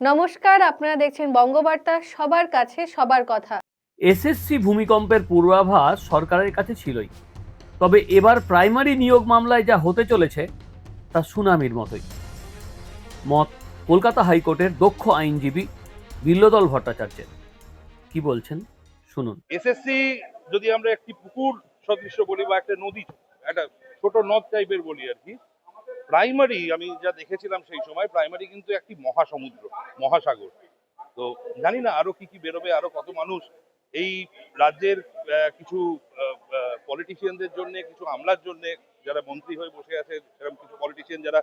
নমস্কার আপনারা দেখছেন বঙ্গবার্তা সবার কাছে সবার কথা। এসএসসি ভূমিকম্পের পূর্বাভাস সরকারের কাছে ছিলই। তবে এবার প্রাইমারি নিয়োগ মামলায় যা হতে চলেছে তা সুনামির মতোই। মত কলকাতা হাইকোর্টের দক্ষ আইনজীবী বিল্লদল ভট্টাচার্যের। কি বলছেন? শুনুন। এসএসসি যদি আমরা একটি পুকুর সদৃশ্য বলি বা একটা নদী একটা ছোট নদ টাইপের বলি আর কি প্রাইমারি আমি যা দেখেছিলাম সেই সময় প্রাইমারি কিন্তু একটি মহাসমুদ্র, মহাসাগর। তো জানি না আরও কি কি বেরোবে, আরও কত মানুষ। এই রাজ্যের কিছু পলিটিশিয়ানদের জন্য, কিছু আমলার জন্য, যারা মন্ত্রী হয়ে বসে আছে, সেরকম কিছু পলিটিশিয়ান যারা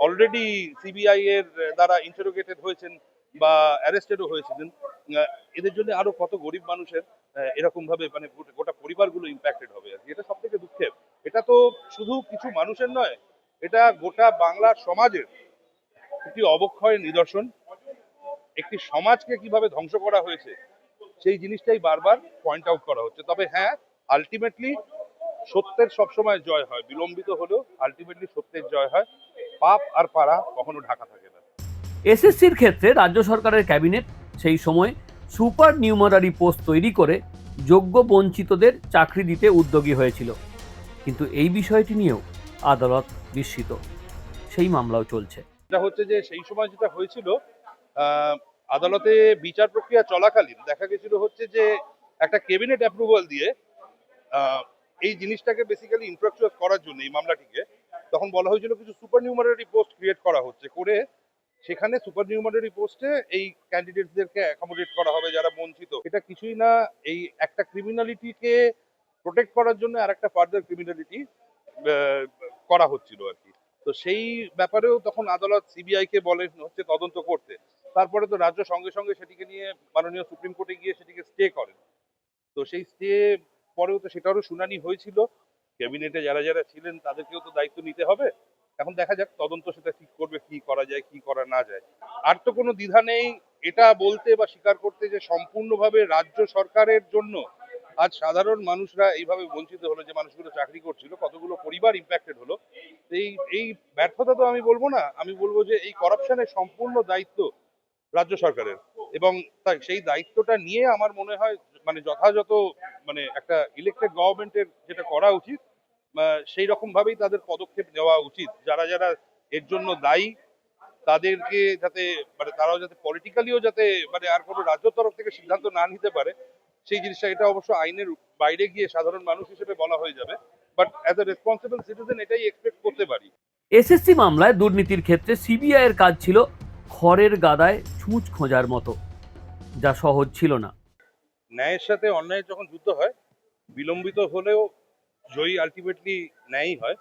অলরেডি সিবিআই এর দ্বারা ইন্টারোগেটেড হয়েছেন বা অ্যারেস্টেডও হয়েছিলেন এদের জন্য আরও কত গরিব মানুষের এরকম ভাবে মানে গোটা পরিবারগুলো ইম্প্যাক্টেড হবে আর কি। এটা সব থেকে দুঃখের। এটা তো শুধু কিছু মানুষের নয় এটা গোটা বাংলা সমাজের একটি অবক্ষয়ের নিদর্শন, একটি সমাজকে কীভাবে ধ্বংস করা হয়েছে, সেই জিনিসটাই বারবার পয়েন্ট আউট করা হচ্ছে। তবে হ্যাঁ আলটিমেটলি সত্যের সবসময় জয় হয়, বিলম্বিত হলেও আলটিমেটলি সত্যের জয় হয়। পাপ আর পাড়া কখনো ঢাকা থাকে না। এসএসসির ক্ষেত্রে রাজ্য সরকারের ক্যাবিনেট সেই সময় সুপার নিউমারারি পোস্ট তৈরি করে যোগ্য বঞ্চিতদের চাকরি দিতে উদ্যোগী হয়েছিল। কিন্তু এই বিষয়টি নিয়েও আদালত বিস্মিত। সেই মামলাও চলছে। এটা হচ্ছে যে সেই সময় যেটা হয়েছিল আদালতে বিচার প্রক্রিয়া চলাকালীন দেখা গেছিল হচ্ছে যে একটা ক্যাবিনেট অ্যাপ্রুভাল দিয়ে এই জিনিসটাকে বেসিক্যালি ইনফ্রাস্ট্রাকচার করার জন্য এই মামলাটিকে, তখন বলা হয়েছিল কিছু সুপার নিউমারারি পোস্ট ক্রিয়েট করা হচ্ছে করে, সেখানে সুপার নিউমারারি পোস্টে এই ক্যান্ডিডেটদেরকে অ্যাকোমোডেট করা হবে যারা বঞ্চিত। এটা কিছুই না, এই একটা ক্রিমিনালিটিকে প্রোটেক্ট করার জন্য আর একটা ফার্দার ক্রিমিনালিটি করা হচ্ছিল আর কি। তো সেই ব্যাপারেও তখন আদালত সিবিআই কে বলেন হচ্ছে তদন্ত করতে। তারপরে তো রাজ্য সঙ্গে সঙ্গে সেটিকে নিয়ে মাননীয় সুপ্রিম কোর্টে গিয়ে সেটিকে স্টে করেন। তো সেই স্টে পরেও তো সেটারও শুনানি হয়েছিল। ক্যাবিনেটে যারা যারা ছিলেন তাদেরকেও তো দায়িত্ব নিতে হবে। এখন দেখা যাক তদন্ত সেটা ঠিক করবে, কি করা যায়, কি করা না যায়। আর তো কোনো দ্বিধা নেই। এটা বলতে বা স্বীকার করতে যে সম্পূর্ণভাবে রাজ্য সরকারের জন্য আজ সাধারণ মানুষরা এইভাবে বঞ্চিত হলো যে মানুষগুলো চাকরি করছিল, কতগুলো পরিবার ইম্প্যাক্টেড হলো, এই এই ব্যর্থতা তো আমি বলব না, আমি বলব যে এই করাপশনের সম্পূর্ণ দায়িত্ব রাজ্য সরকারের। এবং তাই সেই দায়িত্বটা নিয়ে আমার মনে হয় মানে যথাযথ মানে একটা ইলেকটেড গভর্নমেন্টের যেটা করা উচিত সেই রকম ভাবেই তাদের পদক্ষেপ নেওয়া উচিত। যারা যারা এর জন্য দায়ী, তাদেরকে যাতে মানে তারাও যাতে পলিটিক্যালিও যাতে মানে আর কোনো রাজ্য তরফ থেকে সিদ্ধান্ত না নিতে পারে সেই জিনিসটা এটা অবশ্য আইনের বাইরে গিয়ে সাধারণ মানুষ হিসেবে বলা হয়ে যাবে। But as a responsible citizen এটাই এক্সপেক্ট করতে পারি। এসএসসি মামলায় দুর্নীতির ক্ষেত্রে সিবিআই এর কাজ ছিল খড়ের গাদায় ছুঁচ খোঁজার মতো যা সহজ ছিল না। ন্যায়ের সাথে অন্যায়ের যখন যুদ্ধ হয় বিলম্বিত হলেও জয়ী আলটিমেটলি ন্যায়ই হয়।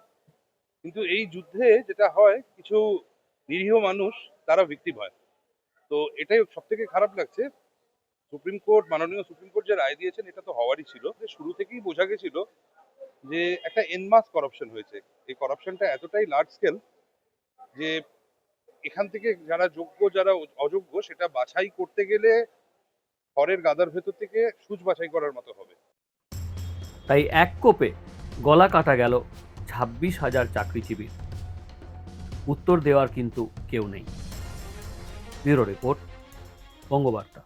কিন্তু এই যুদ্ধে যেটা হয় কিছু নিরীহ মানুষ তারা ভিক্টিম হয়। তো এটাই সব থেকে খারাপ লাগছে। সুপ্রিম কোর্ট, মাননীয় সুপ্রিম কোর্ট যে রায় দিয়েছেন, এটা তো হওয়ারই ছিল। যে শুরু থেকেই বোঝা গেছিল যে একটা এনমাস করাপশন হয়েছে। এই করাপশনটা এতটাই লার্জ স্কেল যে এখান থেকে যারা যোগ্য, যারা অযোগ্য, সেটা বাছাই করতে গেলে খড়ের গাদার ভেতর থেকে সুচ বাছাই করার মতো হবে। তাই এক কোপে গলা কাটা গেল ছাব্বিশ হাজার চাকরিজীবীর উত্তর দেওয়ার কিন্তু কেউ নেই। Bureau report, Bangabarta.